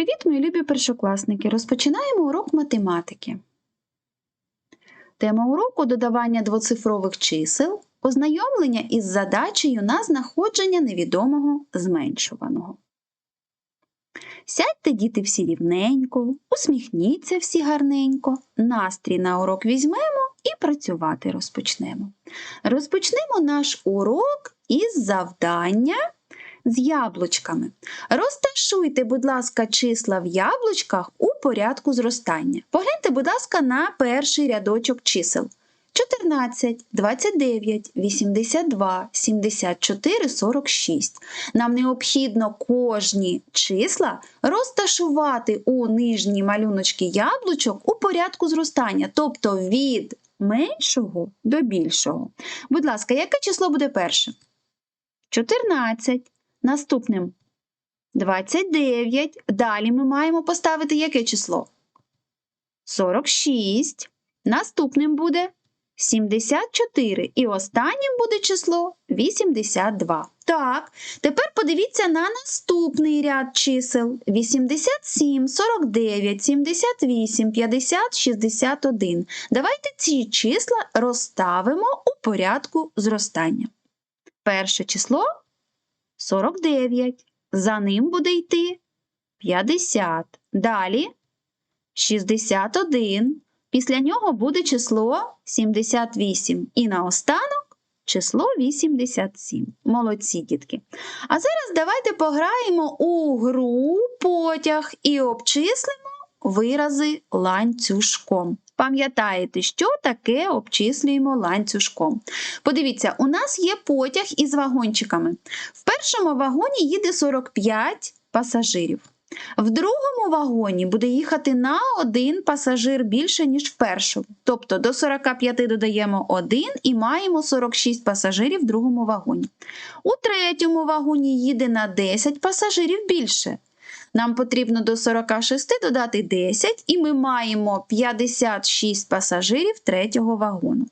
Привіт, мої любі першокласники! Розпочинаємо урок математики. Тема уроку додавання двоцифрових чисел, ознайомлення із задачею на знаходження невідомого зменшуваного. Сядьте, діти, всі рівненько, усміхніться всі гарненько, настрій на урок візьмемо і працювати розпочнемо. Розпочнемо наш урок із завдання з яблучками. Розташуйте, будь ласка, числа в яблучках у порядку зростання. Погляньте, будь ласка, на перший рядочок чисел. 14, 29, 82, 74, 46. Нам необхідно кожні числа розташувати у нижній малюночки яблучок у порядку зростання, тобто від меншого до більшого. Будь ласка, яке число буде першим? 14. Наступним 29. Далі ми маємо поставити яке число? 46. Наступним буде 74. І останнім буде число 82. Так, тепер подивіться на наступний ряд чисел: 87, 49, 78, 50, 61. Давайте ці числа розставимо у порядку зростання. Перше число 49. За ним буде йти 50. Далі 61. Після нього буде число 78. І наостанок число 87. Молодці дітки. А зараз давайте пограємо у гру потяг і обчислимо вирази ланцюжком. Пам'ятаєте, що таке обчислюємо ланцюжком? Подивіться, у нас є потяг із вагончиками. В першому вагоні їде 45 пасажирів. В другому вагоні буде їхати на один пасажир більше, ніж в першому. Тобто до 45 додаємо 1 і маємо 46 пасажирів в другому вагоні. У третьому вагоні їде на 10 пасажирів більше. Нам потрібно до 46 додати 10, і ми маємо 56 пасажирів третього вагону.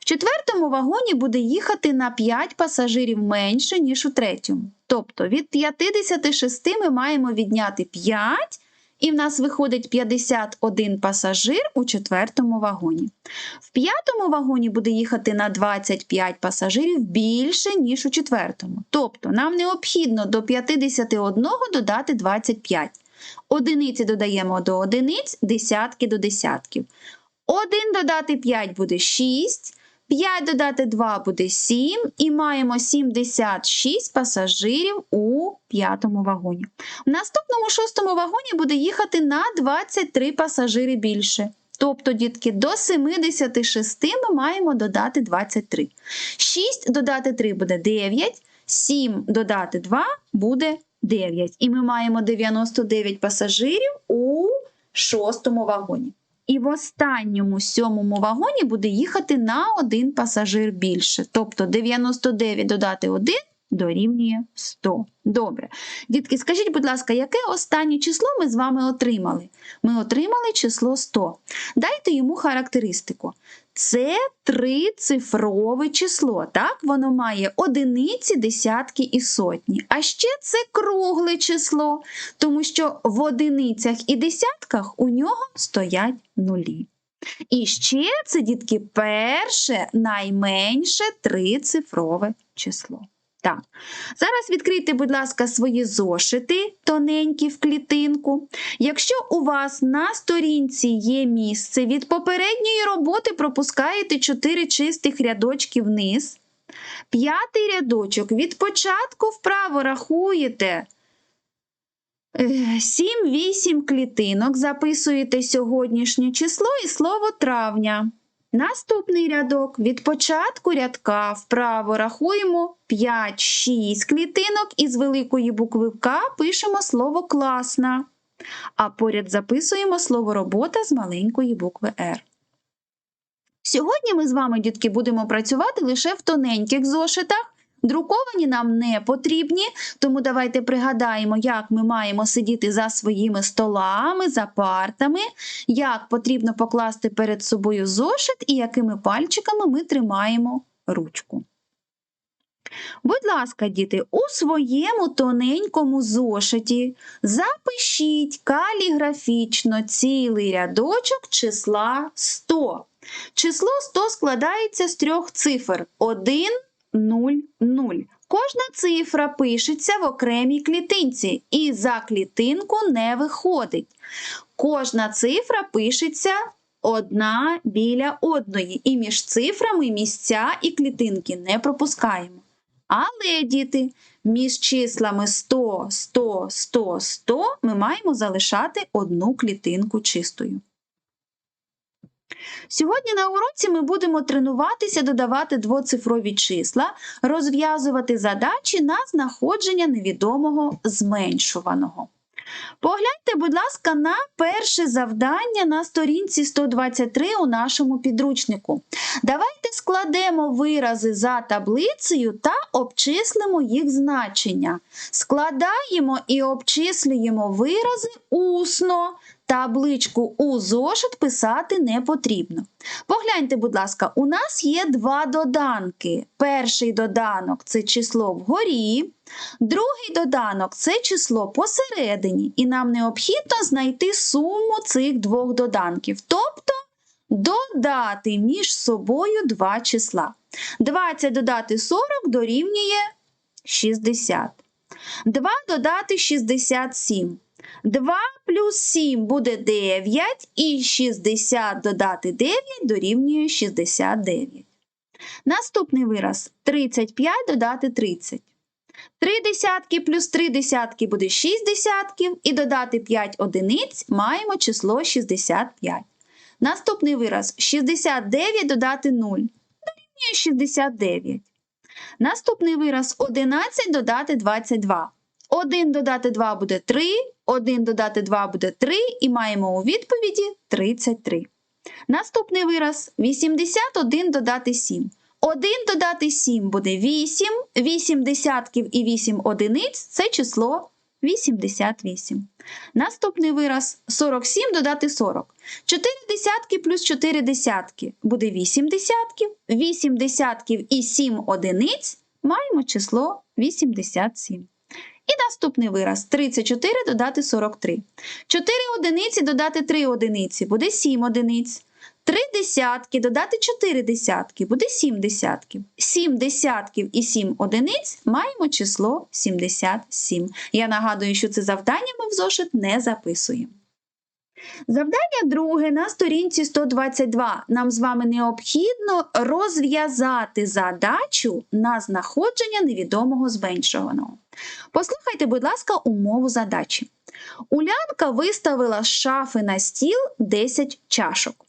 В четвертому вагоні буде їхати на 5 пасажирів менше, ніж у третьому. Тобто від 56 ми маємо відняти 5, і в нас виходить 51 пасажир у четвертому вагоні. В п'ятому вагоні буде їхати на 25 пасажирів більше, ніж у четвертому. Тобто нам необхідно до 51 додати 25. Одиниці додаємо до одиниць, десятки до десятків. 1 додати 5 буде 6. 5 додати 2 буде 7, і маємо 76 пасажирів у п'ятому вагоні. В наступному шостому вагоні буде їхати на 23 пасажири більше. Тобто, дітки, до 76 ми маємо додати 23. 6 додати 3 буде 9, 7 додати 2 буде 9. І ми маємо 99 пасажирів у шостому вагоні. І в останньому сьомому вагоні буде їхати на один пасажир більше. Тобто 99 додати 1 дорівнює 100. Добре. Дітки, скажіть, будь ласка, яке останнє число ми з вами отримали? Ми отримали число 100. Дайте йому характеристику. Це трицифрове число. Так, воно має одиниці, десятки і сотні. А ще це кругле число, тому що в одиницях і десятках у нього стоять нулі. І ще це, дітки, перше найменше трицифрове число. Так. Зараз відкрийте, будь ласка, свої зошити тоненькі в клітинку. Якщо у вас на сторінці є місце, від попередньої роботи пропускаєте 4 чистих рядочки вниз. П'ятий рядочок від початку вправо рахуєте 7-8 клітинок, записуєте сьогоднішнє число і слово травня. Наступний рядок від початку рядка вправо рахуємо 5-6 клітинок і з великої букви К пишемо слово класна, а поряд записуємо слово робота з маленької букви Р. Сьогодні ми з вами, дітки, будемо працювати лише в тоненьких зошитах. Друковані нам не потрібні, тому давайте пригадаємо, як ми маємо сидіти за своїми столами, за партами, як потрібно покласти перед собою зошит і якими пальчиками ми тримаємо ручку. Будь ласка, діти, у своєму тоненькому зошиті запишіть каліграфічно цілий рядочок числа 100. Число 100 складається з трьох цифр 1, 0, 0. Кожна цифра пишеться в окремій клітинці і за клітинку не виходить. Кожна цифра пишеться одна біля одної, і між цифрами місця і клітинки не пропускаємо. Але, діти, між числами 100, 100, 100, 100 ми маємо залишати одну клітинку чистою. Сьогодні на уроці ми будемо тренуватися додавати двоцифрові числа, розв'язувати задачі на знаходження невідомого зменшуваного. Погляньте, будь ласка, на перше завдання на сторінці 123 у нашому підручнику. Давайте складемо вирази за таблицею та обчислимо їх значення. Складаємо і обчислюємо вирази усно. Табличку у зошит писати не потрібно. Погляньте, будь ласка, у нас є два доданки. Перший доданок це число вгорі, другий доданок це число посередині, і нам необхідно знайти суму цих двох доданків, тобто додати між собою два числа. 20 додати 40 дорівнює 60. 2 додати 67. 2 плюс 7 буде 9, і 60 додати 9 дорівнює 69. Наступний вираз 35 додати 30. 3 десятки плюс 3 десятки буде 6 десятків, і додати 5 одиниць маємо число 65. Наступний вираз 69 додати 0 дорівнює 69. Наступний вираз 11 додати 22. 1 додати 2 буде 3, 1 додати 2 буде 3, і маємо у відповіді 33. Наступний вираз 81 додати 7. 1 додати 7 буде 8, 8 десятків і 8 одиниць це число 88. Наступний вираз 47 додати 40. 4 десятки плюс 4 десятки буде 8 десятків, 8 десятків і 7 одиниць маємо число 87. І наступний вираз 34 додати 43. 4 одиниці додати 3 одиниці буде 7 одиниць. 3 десятки додати 4 десятки буде 7 десятків. 7 десятків і 7 одиниць маємо число 77. Я нагадую, що це завдання ми в зошит не записуємо. Завдання друге на сторінці 122. Нам з вами необхідно розв'язати задачу на знаходження невідомого зменшуваного. Послухайте, будь ласка, умову задачі. Улянка виставила з шафи на стіл 10 чашок.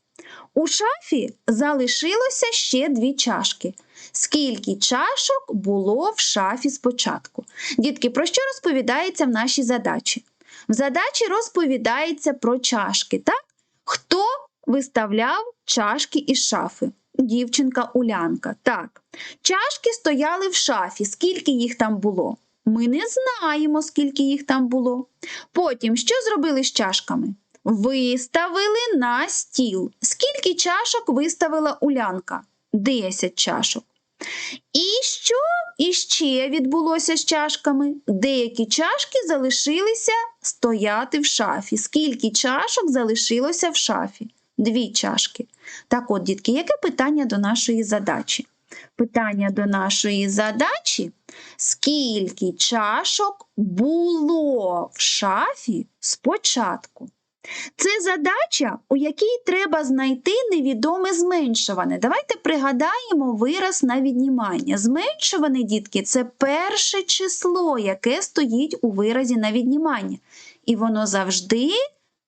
У шафі залишилося ще дві чашки. Скільки чашок було в шафі спочатку? Дітки, про що розповідається в нашій задачі? В задачі розповідається про чашки, так? Хто виставляв чашки із шафи? Дівчинка Улянка. Так. Чашки стояли в шафі. Скільки їх там було? Ми не знаємо, скільки їх там було. Потім що зробили з чашками? Виставили на стіл. Скільки чашок виставила Улянка? 10 чашок. І що іще відбулося з чашками? Деякі чашки залишилися стояти в шафі. Скільки чашок залишилося в шафі? Дві чашки. Так от, дітки, яке питання до нашої задачі? Питання до нашої задачі: скільки чашок було в шафі спочатку? Це задача, у якій треба знайти невідоме зменшуване. Давайте пригадаємо вираз на віднімання. Зменшуване, дітки, це перше число, яке стоїть у виразі на віднімання. І воно завжди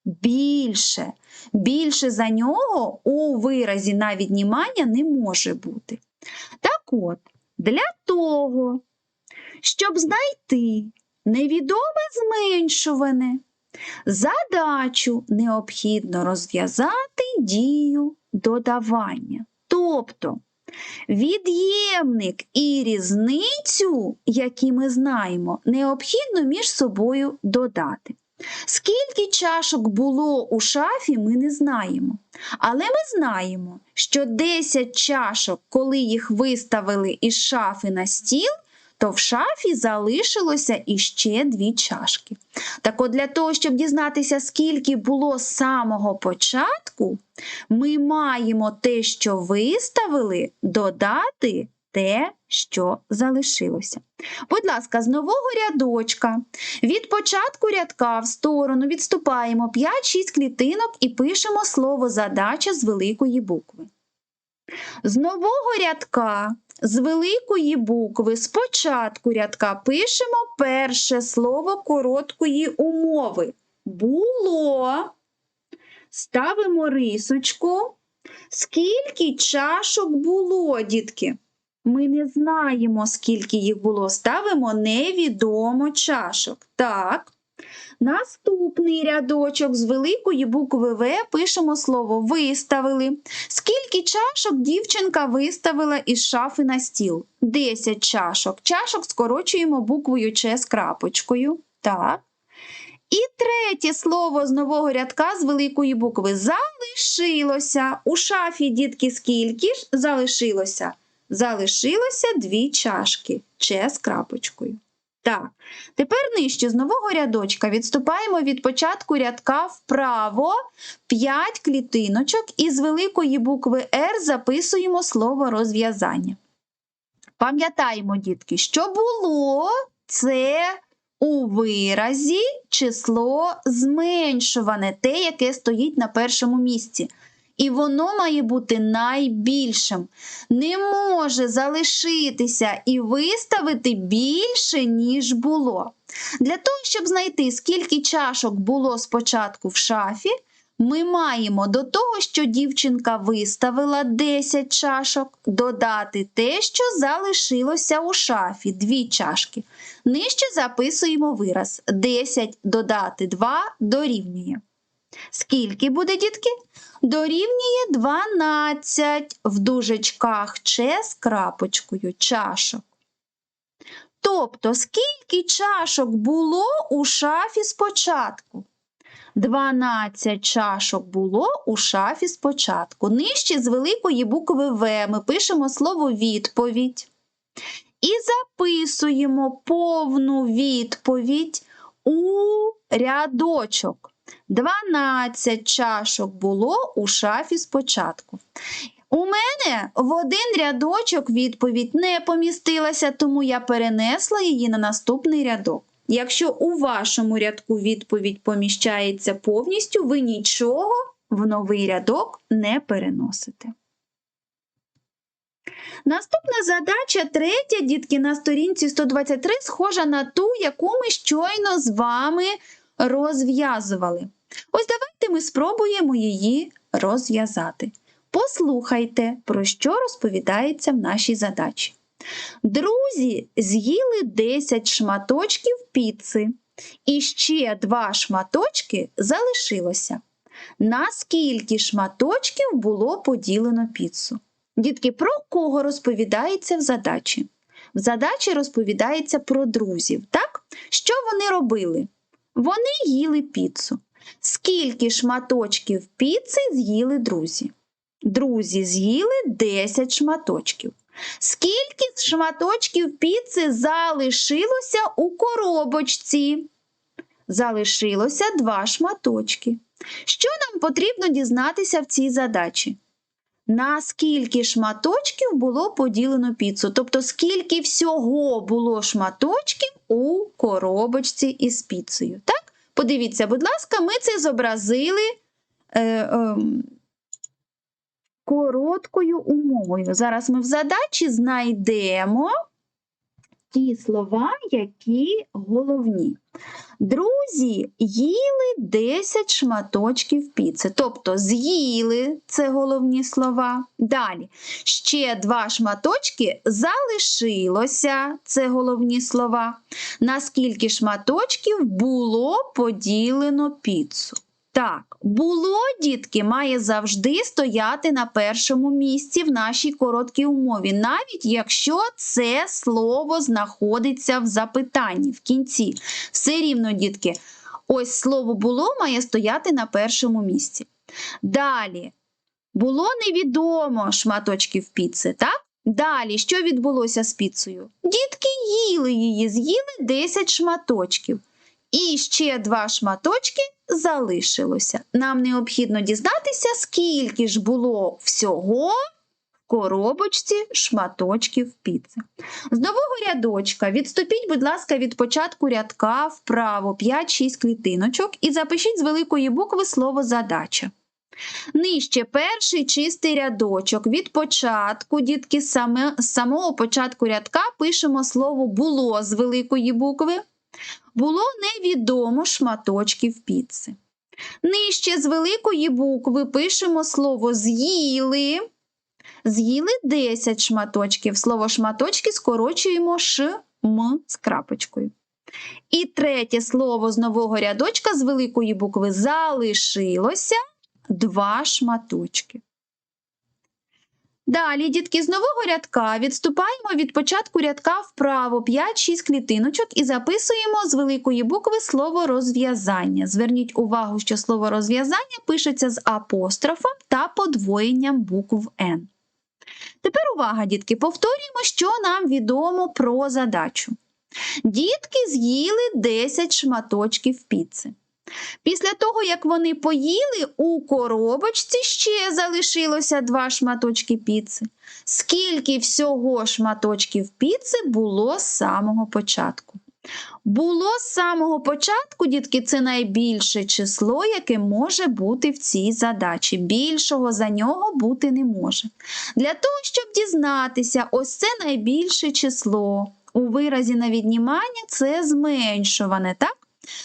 більше. Більше за нього у виразі на віднімання не може бути. Так от, для того, щоб знайти невідоме зменшуване, Задачу необхідно розв'язати дію додавання. Тобто від'ємник і різницю, які ми знаємо, необхідно між собою додати. Скільки чашок було у шафі, ми не знаємо. Але ми знаємо, що 10 чашок, коли їх виставили із шафи на стіл, то в шафі залишилося іще дві чашки. Так от для того, щоб дізнатися, скільки було з самого початку, ми маємо те, що виставили, додати те, що залишилося. Будь ласка, з нового рядочка від початку рядка в сторону відступаємо 5-6 клітинок і пишемо слово задача з великої букви. З нового рядка з великої букви з початку рядка пишемо перше слово короткої умови. Було. Ставимо рисочку. Скільки чашок було, дітки? Ми не знаємо, скільки їх було. Ставимо невідомо чашок. Так. Наступний рядочок з великої букви В пишемо слово виставили. Скільки чашок дівчинка виставила із шафи на стіл? 10 чашок. Чашок скорочуємо буквою Ч з крапочкою. Так. І третє слово з нового рядка з великої букви залишилося. У шафі, дітки, скільки ж залишилося? Залишилося дві чашки Ч з крапочкою. Так, тепер нижче з нового рядочка відступаємо від початку рядка вправо 5 клітиночок і з великої букви Р записуємо слово розв'язання. Пам'ятаємо, дітки, що було це у виразі число зменшуване, те, яке стоїть на першому місці. І воно має бути найбільшим. Не може залишитися і виставити більше, ніж було. Для того, щоб знайти, скільки чашок було спочатку в шафі, ми маємо до того, що дівчинка виставила 10 чашок, додати те, що залишилося у шафі, 2 чашки. Нижче записуємо вираз 10 додати 2 дорівнює. Скільки буде, дітки? Дорівнює 12 в дужечках Ч з крапочкою чашок. Тобто, скільки чашок було у шафі спочатку? 12 чашок було у шафі спочатку. Нижче з великої букви В ми пишемо слово відповідь. І записуємо повну відповідь у рядочок. 12 чашок було у шафі спочатку. У мене в один рядочок відповідь не помістилася, тому я перенесла її на наступний рядок. Якщо у вашому рядку відповідь поміщається повністю, ви нічого в новий рядок не переносите. Наступна задача, третя, дітки, на сторінці 123, схожа на ту, яку ми щойно з вами розв'язували. Ось давайте ми спробуємо її розв'язати. Послухайте, про що розповідається в нашій задачі. Друзі з'їли 10 шматочків піци, і ще два шматочки залишилося. На скільки шматочків було поділено піцу? Дітки, про кого розповідається в задачі? В задачі розповідається про друзів. так? Що вони робили? Вони їли піцу. Скільки шматочків піци з'їли друзі? Друзі з'їли 10 шматочків. Скільки шматочків піци залишилося у коробочці? Залишилося два шматочки. Що нам потрібно дізнатися в цій задачі? На скільки шматочків було поділено піцу? Тобто, скільки всього було шматочків у коробочці із піцею? Так? Подивіться, будь ласка, ми це зобразили е, е, короткою умовою. Зараз ми в задачі знайдемо ті слова, які головні. Друзі їли 10 шматочків піци. Тобто з'їли це головні слова. Далі ще два шматочки залишилося це головні слова. На скільки шматочків було поділено піцу? Так, було, дітки, має завжди стояти на першому місці в нашій короткій умові, навіть якщо це слово знаходиться в запитанні в кінці. Все рівно, дітки, ось слово було має стояти на першому місці. Далі, було невідомо шматочків піци, так? Далі, що відбулося з піцею? Дітки їли її, з'їли 10 шматочків. І ще два шматочки залишилося. Нам необхідно дізнатися, скільки ж було всього в коробочці шматочків піци. З нового рядочка відступіть, будь ласка, від початку рядка вправо 5-6 клітиночок і запишіть з великої букви слово задача. Нижче перший чистий рядочок. Від початку, дітки, саме, з самого початку рядка пишемо слово було з великої букви. Було невідомо шматочків піци. Нижче з великої букви пишемо слово з'їли. З'їли 10 шматочків. Слово шматочки скорочуємо ш, м з крапочкою. І третє слово з нового рядочка з великої букви залишилося два шматочки. Далі, дітки, з нового рядка відступаємо від початку рядка вправо 5-6 клітиночок і записуємо з великої букви слово розв'язання. Зверніть увагу, що слово розв'язання пишеться з апострофом та подвоєнням букв Н. Тепер увага, дітки, повторюємо, що нам відомо про задачу. Дітки з'їли 10 шматочків піци. Після того, як вони поїли, у коробочці ще залишилося два шматочки піци. Скільки всього шматочків піци було з самого початку? Було з самого початку, дітки, це найбільше число, яке може бути в цій задачі. Більшого за нього бути не може. Для того, щоб дізнатися, ось це найбільше число. У виразі на віднімання це зменшуване, так?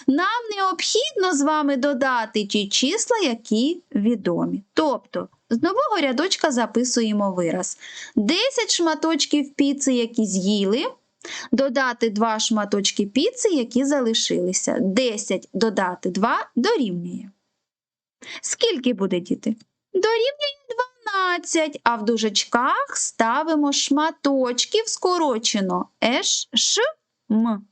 Нам необхідно з вами додати ті числа, які відомі. Тобто, з нового рядочка записуємо вираз. 10 шматочків піци, які з'їли, додати 2 шматочки піци, які залишилися. 10 додати 2 дорівнює. Скільки буде діти? Дорівнює 12, а в дужечках ставимо шматочків скорочено еш, ш, м.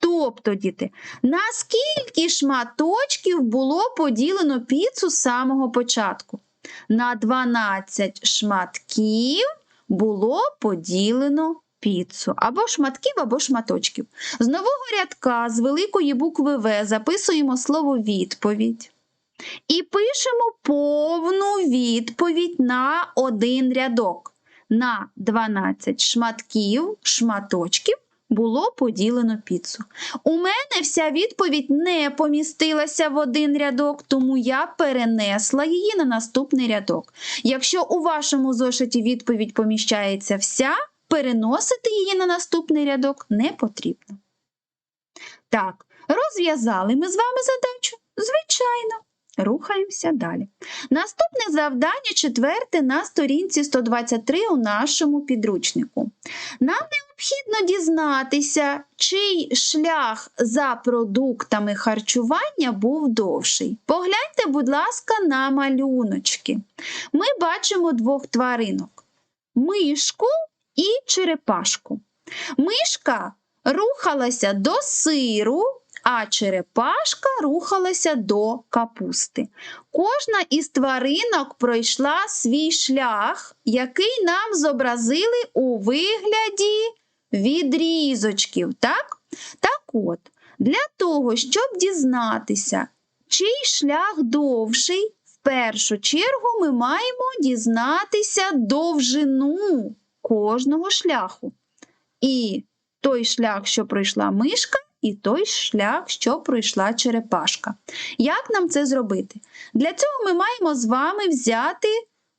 Тобто, діти, на скільки шматочків було поділено піцу з самого початку? На 12 шматків було поділено піцу. Або шматків, або шматочків. З нового рядка з великої букви В записуємо слово відповідь. І пишемо повну відповідь на один рядок. На 12 шматків, шматочків було поділено піцу. У мене вся відповідь не помістилася в один рядок, тому я перенесла її на наступний рядок. Якщо у вашому зошиті відповідь поміщається вся, переносити її на наступний рядок не потрібно. Так, розв'язали ми з вами задачу? Звичайно. Рухаємося далі. Наступне завдання четверте на сторінці 123 у нашому підручнику. Нам необхідно дізнатися, чий шлях за продуктами харчування був довший. Погляньте, будь ласка, на малюночки. Ми бачимо двох тваринок: мишку і черепашку. Мишка рухалася до сиру а черепашка рухалася до капусти. Кожна із тваринок пройшла свій шлях, який нам зобразили у вигляді відрізочків. Так, так от, для того, щоб дізнатися, чий шлях довший, в першу чергу ми маємо дізнатися довжину кожного шляху. І той шлях, що пройшла мишка, і той шлях, що пройшла черепашка. Як нам це зробити? Для цього ми маємо з вами взяти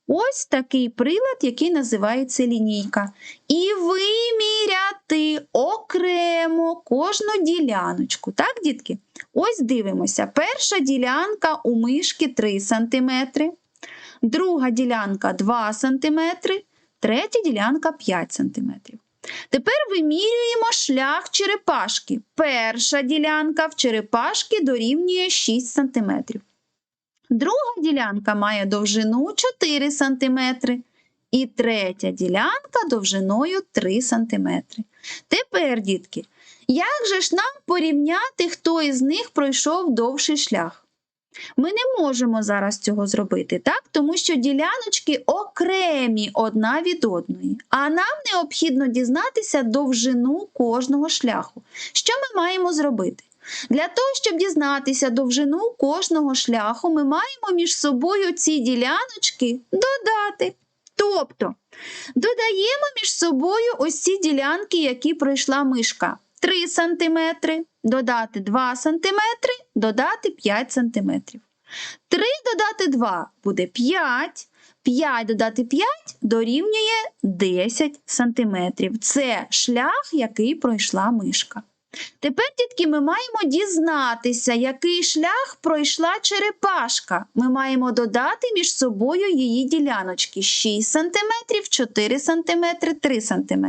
ось такий прилад, який називається лінійка, і виміряти окремо кожну діляночку. Так, дітки? Ось дивимося. Перша ділянка у мишки 3 см, друга ділянка 2 см, третя ділянка 5 см. Тепер вимірюємо шлях черепашки. Перша ділянка в черепашки дорівнює 6 см. Друга ділянка має довжину 4 см. І третя ділянка довжиною 3 см. Тепер, дітки, як же ж нам порівняти, хто із них пройшов довший шлях? Ми не можемо зараз цього зробити, так? тому що діляночки окремі одна від одної, а нам необхідно дізнатися довжину кожного шляху. Що ми маємо зробити? Для того, щоб дізнатися довжину кожного шляху, ми маємо між собою ці діляночки додати. Тобто додаємо між собою ось ці ділянки, які пройшла мишка. 3 см, додати 2 см, додати 5 см. 3 додати 2 буде 5. 5 додати 5 дорівнює 10 см. Це шлях, який пройшла мишка. Тепер, дітки, ми маємо дізнатися, який шлях пройшла черепашка. Ми маємо додати між собою її діляночки 6 см, 4 см, 3 см.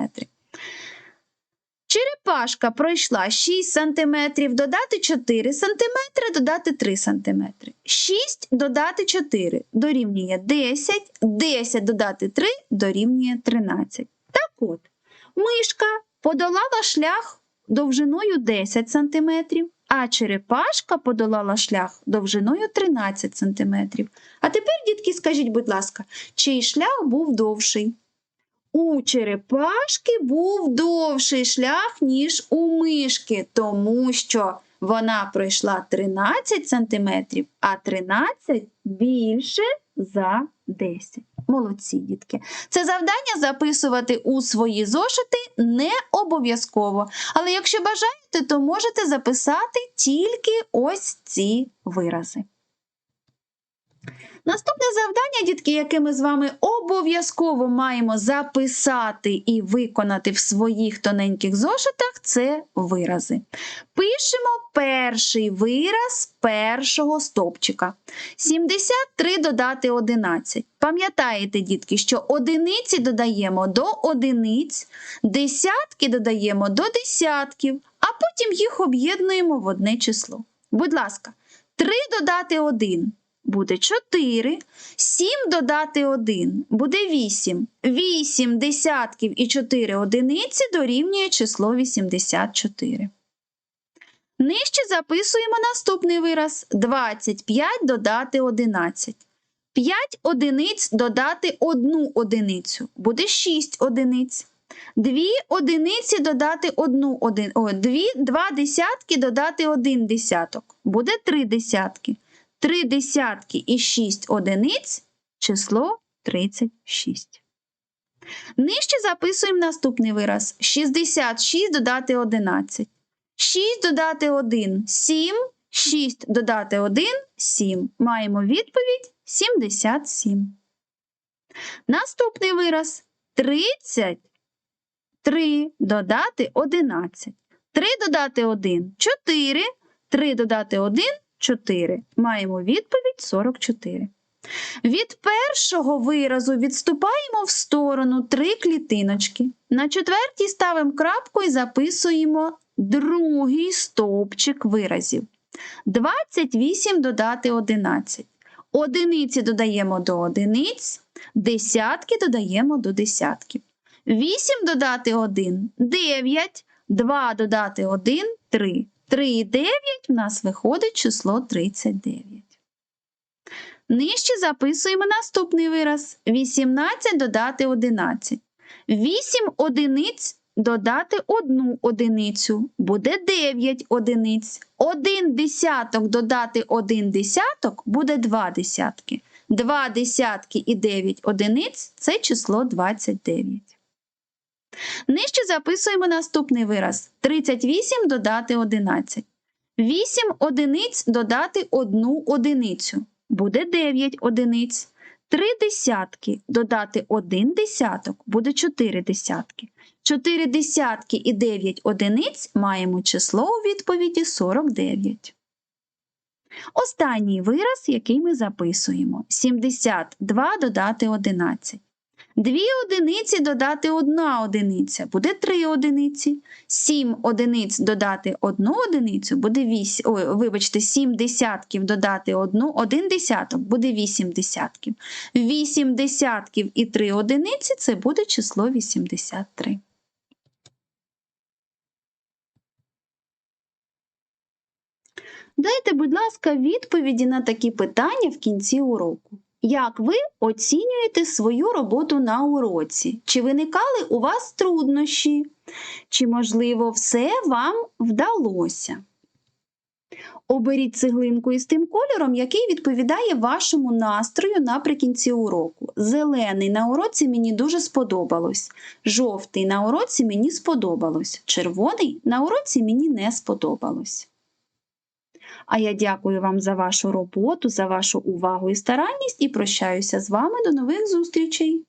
Черепашка пройшла 6 см, додати 4 см, додати 3 см. 6 додати 4 дорівнює 10, 10 додати 3 дорівнює 13. Так от, мишка подолала шлях довжиною 10 см, а черепашка подолала шлях довжиною 13 см. А тепер, дітки, скажіть, будь ласка, чий шлях був довший? У черепашки був довший шлях, ніж у мишки, тому що вона пройшла 13 см, а 13 більше за 10. Молодці, дітки. Це завдання записувати у свої зошити не обов'язково. Але якщо бажаєте, то можете записати тільки ось ці вирази. Наступне завдання, дітки, яке ми з вами обов'язково маємо записати і виконати в своїх тоненьких зошитах, це вирази. Пишемо перший вираз першого стовпчика. 73 додати 11. Пам'ятаєте, дітки, що одиниці додаємо до одиниць, десятки додаємо до десятків, а потім їх об'єднуємо в одне число. Будь ласка, 3 додати 1 буде 4. 7 додати 1 буде 8. 8 десятків і 4 одиниці дорівнює число 84. Нижче записуємо наступний вираз 25 додати 11. 5 одиниць додати 1 одиницю буде 6 одиниць. 2 одиниці додати 1 один, о, 2, 2 десятки додати 1 десяток буде 3 десятки. 3 десятки і 6 одиниць число 36. Нижче записуємо наступний вираз: 66 додати 11. 6 додати 1 7, 6 додати 1 7. Маємо відповідь 77. Наступний вираз 33 додати 11. 3 додати 1 4. 3 додати 1 4. Маємо відповідь 44. Від першого виразу відступаємо в сторону три клітиночки. На четвертій ставимо крапку і записуємо другий стовпчик виразів. 28 додати 11. Одиниці додаємо до одиниць, десятки додаємо до десятків. 8 додати 1 9, 2 додати 1 3. 3 і 9 в нас виходить число 39. Нижче записуємо наступний вираз: 18 додати 11. 8 одиниць додати 1 одиницю буде 9 одиниць. 1 десяток додати 1 десяток буде 2 десятки. 2 десятки і 9 одиниць це число 29. Нижче записуємо наступний вираз: 38 додати 11. 8 одиниць додати 1 одиницю. Буде 9 одиниць. 3 десятки додати 1 десяток буде 4 десятки. 4 десятки і 9 одиниць маємо число у відповіді 49. Останній вираз, який ми записуємо: 72 додати 11. Дві одиниці додати одна одиниця буде 3 одиниці. 7 одиниць додати одну одиницю буде 8. Ой, вибачте, 7 десятків додати одну, 1 десяток буде 8 десятків. 8 десятків і 3 одиниці це буде число 83. Дайте, будь ласка, відповіді на такі питання в кінці уроку. Як ви оцінюєте свою роботу на уроці? Чи виникали у вас труднощі? Чи, можливо, все вам вдалося? Оберіть цеглинку із тим кольором, який відповідає вашому настрою наприкінці уроку. Зелений на уроці мені дуже сподобалось. Жовтий на уроці мені сподобалось. Червоний на уроці мені не сподобалось. А я дякую вам за вашу роботу, за вашу увагу і старанність і прощаюся з вами до нових зустрічей!